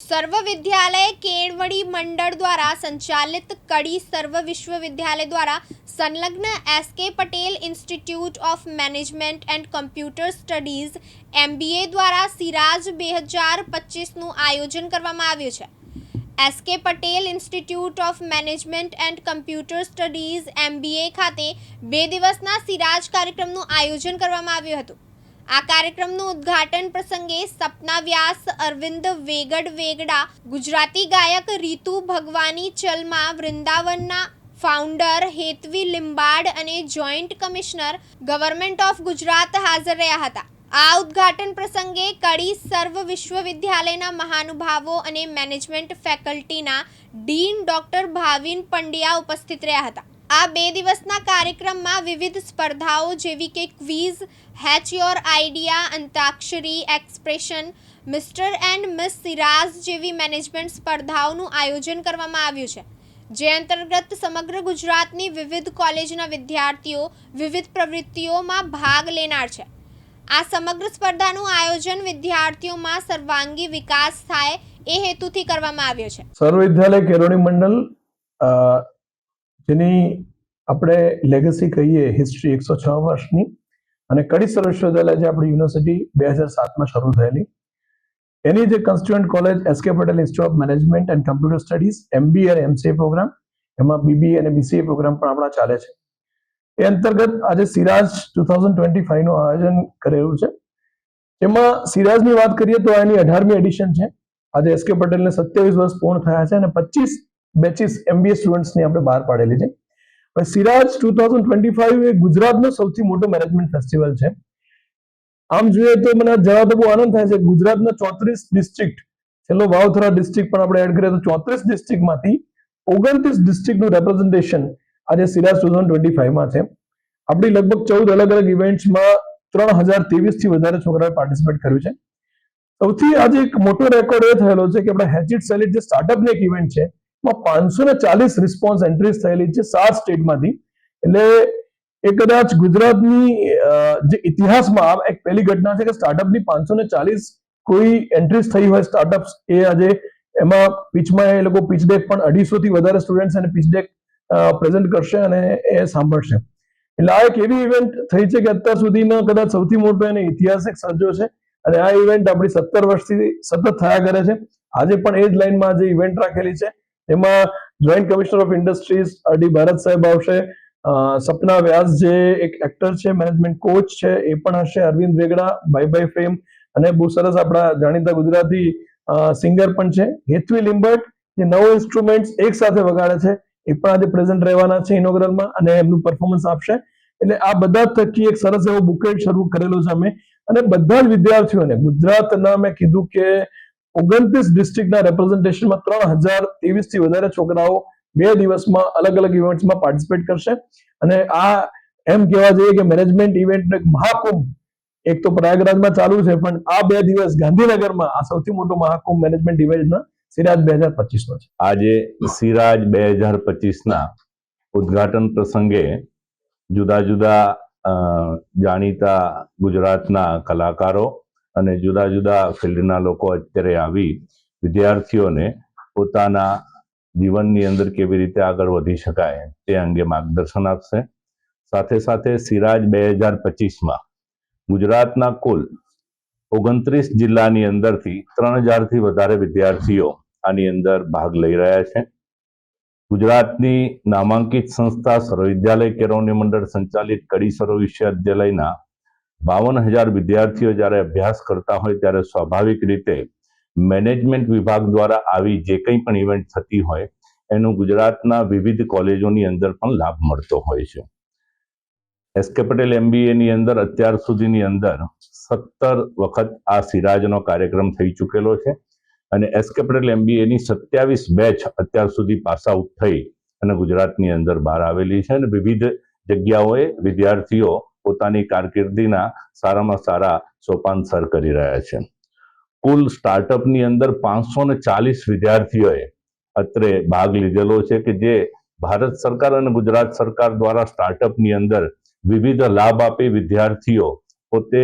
સર્વ વિદ્યાલય કેળવણી મંડળ દ્વારા સંચાલિત કડી સર્વ વિશ્વવિદ્યાલય દ્વારા સંલગ્ન S K Patel Institute of Management and Computer Studies MBA દ્વારા સિરાજ બે હજાર પચીસનું આયોજન કરવામાં આવ્યું છે. S K Patel Institute of Management and Computer Studies MBA ખાતે બે દિવસના સિરાજ કાર્યક્રમનું આયોજન કરવામાં આવ્યું હતું. આ કાર્યક્રમનું ઉદ્ઘાટન પ્રસંગે સપના વ્યાસ અરવિંદ વેગડ વેગડા, ગુજરાતી ગાયક રીતુ ભગવાની ચલમા વૃંદાવનના ફાઉન્ડર હેતવી લિંબાડ અને joint commissioner government of Gujarat હાજર રહ્યા હતા. આ ઉદ્ઘાટન પ્રસંગે કડી સર્વ વિશ્વવિદ્યાલયના મહાનુભાવો અને મેનેજમેન્ટ ફેકલ્ટીના ડીન ડોક્ટર ભાવિન પંડ્યા ઉપસ્થિત રહ્યા હતા. આ બે દિવસના કાર્યક્રમમાં વિવિધ સ્પર્ધાઓ જેવી કે quiz hatch your idea antakshari expression mister and miss Siraj જેવી મેનેજમેન્ટ સ્પર્ધાઓનું આયોજન કરવામાં આવ્યું છે. જે અંતર્ગત સમગ્ર ગુજરાતની વિવિધ કોલેજના વિદ્યાર્થીઓ વિવિધ પ્રવૃત્તિઓમાં ભાગ લેનાર છે. આ સમગ્ર સ્પર્ધાનું આયોજન વિદ્યાર્થીઓમાં સર્વાંગી વિકાસ થાય એ હેતુથી કરવામાં આવ્યો છે. સર્વ વિદ્યાલય કેળવણી મંડળ જેની આપણે લેગસી કહીએ હિસ્ટ્રી એકસો છ વર્ષની. અને કડી સર્વ વિશ્વવિદ્યાલય જે આપણી યુનિવર્સિટી બે હજાર સાતમાં શરૂ થયેલી. એની જે constituent college S K Patel Institute of Management and Computer Studies MBA અને એમસીએ પ્રોગ્રામ એમાં બીબીએ અને બીસીએ પ્રોગ્રામ પણ આપણા ચાલે છે. એ અંતર્ગત આજે સિરાજ ટુ થાઉઝન્ડ ટ્વેન્ટી ફાઈવનું આયોજન કરેલું છે. એમાં સિરાજની વાત કરીએ તો એની અઢારમી એડિશન છે. આજે એસ કે પટેલને સત્યાવીસ વર્ષ પૂર્ણ થયા છે અને પચીસ બેચીસ એમબીએ સ્ટુડન્ટ્સની આપણે બહાર પાડેલી છે. હવે Siraj two thousand twenty five એ ગુજરાતનો સૌથી મોટો મેનેજમેન્ટ ફેસ્ટિવલ છે. આમ જોઈએ તો મને જણાવતો બહુ આનંદ થાય છે ગુજરાતના ચોત્રીસ ડિસ્ટ્રિક્ટ છેલ્લો વાવથરા ડિસ્ટ્રિક્ટ પણ આપણે એડ કરીએ તો ચોત્રીસ ડિસ્ટ્રિક્ટમાંથી ઓગણત્રીસ ડિસ્ટ્રિક્ટનું રેપ્રેઝન્ટેશન આજે સિરાજ ટુ થાઉઝન્ડ ટ્વેન્ટી ફાઈવમાં છે. આપણી લગભગ ચૌદ અલગ અલગ ઇવેન્ટ્સમાં ત્રણ હજાર ત્રેવીસથી વધારે છોકરાઓએ પાર્ટિસિપેટ કર્યું છે. સૌથી આજે એક મોટો રેકોર્ડ એ થયેલો છે કે આપણે હેચિટ સેલિટ જે સ્ટાર્ટઅપની એક ઇવેન્ટ છે એમાં પાંચસો ને ચાલીસ રિસ્પોન્સ એન્ટ્રીઝ થયેલી છે સાત સ્ટેટમાંથી એટલે એ કદાચ ગુજરાતની જે ઇતિહાસમાં એક પહેલી ઘટના છે કે સ્ટાર્ટઅપની પાંચસો ને ચાલીસ કોઈ એન્ટ્રીઝ થઈ હોય સ્ટાર્ટઅપ્સ એ આજે એમાં પીચમાં એ લોકો પીચ ડેક પણ અઢીસો થી વધારે સ્ટુડન્ટ્સ અને પીચ ડેક પ્રેઝન્ટ કરશે અને એ સાંભળશે. એટલે આ એક એવી ઇવેન્ટ થઈ છે કે અત્યાર સુધીનો કદાચ સૌથી મોટો એને ઐતિહાસિક સર્જો છે. અને આ ઇવેન્ટ આપણી સત્તર વર્ષથી સતત થયા કરે છે. આજે પણ એ જ લાઈનમાં આજે ઇવેન્ટ રાખેલી છે. એમાં જોઈન્ટ કમિશનર ઓફ ઇન્ડસ્ટ્રીઝ અડી ભારત સાહેબ આવશે. સપના વ્યાસ જે એક એક્ટર છે મેનેજમેન્ટ કોચ છે, એ પણ હશે. Arvind Vegda bye bye fame અને બહુ સરસ આપણા જાણીતા ગુજરાતી સિંગર પણ છે. હેતવી લિંબર્ટ જે નવો ઇન્સ્ટ્રુમેન્ટ એક સાથે વગાડે છે, એ પણ આજે પ્રેઝન્ટ રહેવાના છે ઇનોગ્રલમાં અને એમનું પરફોર્મન્સ આપશે. એટલે આ બધા થકી એક સરસ એવો બુકેટ શરૂ કરેલો છે અમે. અને બધા જ વિદ્યાર્થીઓને ગુજરાતના મેં કીધું કે ઓગણત્રીસ ડિસ્ટ્રિક્ટના રેપ્રેઝન્ટેશનમાં ત્રણ હજાર ત્રેવીસથી વધારે છોકરાઓ બે દિવસમાં અલગ અલગ ઇવેન્ટ્સમાં પાર્ટિસિપેટ કરશે. અને આ એમ કહેવા જઈએ કે મેનેજમેન્ટ ઇવેન્ટ મહાકુંભ એક તો પ્રયાગરાજમાં ચાલુ છે, પણ આ બે દિવસ ગાંધીનગરમાં આ સૌથી મોટો મહાકુંભ મેનેજમેન્ટ ઇવેન્ટના સિરાજ બે હજાર પચીસનો છે. આજે સિરાજ બે હજાર પચીસના ઉદ્ઘાટન પ્રસંગે જુદા જુદા જાણીતા ગુજરાતના કલાકારો અને જુદા જુદા ફિલ્ડના લોકો અત્યારે આવી વિદ્યાર્થીઓને પોતાના જીવનની અંદર કેવી રીતે આગળ વધી શકાય તે અંગે માર્ગદર્શન આપશે. સાથે સાથે સિરાજ બે હજાર પચીસમાં ગુજરાતના કુલ ઓગણત્રીસ જિલ્લાની અંદરથી ત્રણ હજારથી વધારે વિદ્યાર્થીઓ આની અંદર ભાગ લઈ રહ્યા છે. ગુજરાતની નામાંકિત સંસ્થા સર્વવિદ્યાલય કેરોની મંડળ સંચાલિત કડી સર્વ વિશ્વવિદ્યાલયના બાવન હજાર વિદ્યાર્થીઓ જ્યારે અભ્યાસ કરતા હોય ત્યારે સ્વાભાવિક રીતે મેનેજમેન્ટ વિભાગ દ્વારા આવી જે કંઈ પણ ઇવેન્ટ થતી હોય, એનું ગુજરાતના વિવિધ કોલેજોની અંદર પણ લાભ મળતો હોય છે. એસકે પટેલ એમબીએની અંદર અત્યાર સુધીની અંદર સત્તર વખત આ સિરાજનો કાર્યક્રમ થઈ ચૂકેલો છે અને એસકે પટેલ એમબીએની સત્યાવીસ બેચ અત્યાર સુધી પાસ આઉટ થઈ અને ગુજરાતની અંદર બહાર આવેલી છે અને વિવિધ જગ્યાઓએ વિદ્યાર્થીઓ પોતાની કારકિર્દીના સારામાં સારા સોપાન સર કરી રહ્યા છે. કુલ સ્ટાર્ટઅપની અંદર પાંચસો ને ચાલીસ વિદ્યાર્થીઓએ અત્રે ભાગ લીધેલો છે કે જે ભારત સરકાર અને ગુજરાત સરકાર દ્વારા સ્ટાર્ટઅપની અંદર વિવિધ લાભ આપી વિદ્યાર્થીઓ પોતે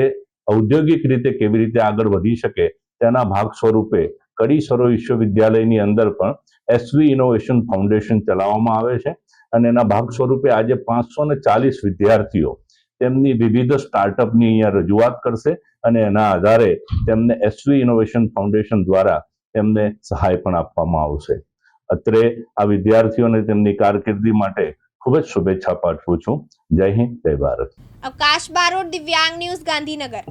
ઔદ્યોગિક રીતે કેવી રીતે આગળ વધી શકે તેના ભાગ સ્વરૂપે કડી સરો વિશ્વવિદ્યાલયની અંદર પણ એસવી ઇનોવેશન ફાઉન્ડેશન ચલાવવામાં આવે છે અને એના ભાગ સ્વરૂપે આજે પાંચસો ને ચાલીસ વિદ્યાર્થીઓ તેમની વિવિધ સ્ટાર્ટઅપની અહીંયા રજૂઆત કરશે અને એના આધારે તેમને એસવી ઇનોવેશન ફાઉન્ડેશન દ્વારા તેમને સહાય પણ આપવામાં આવશે. અત્રે આ વિદ્યાર્થીઓને તેમની કારકિર્દી માટે ખૂબ જ શુભેચ્છા પાઠવું છું. જય હિન્દ, જય ભારત. અવકાશ બારોટ, દિવ્યાંગ ન્યૂઝ, ગાંધીનગર.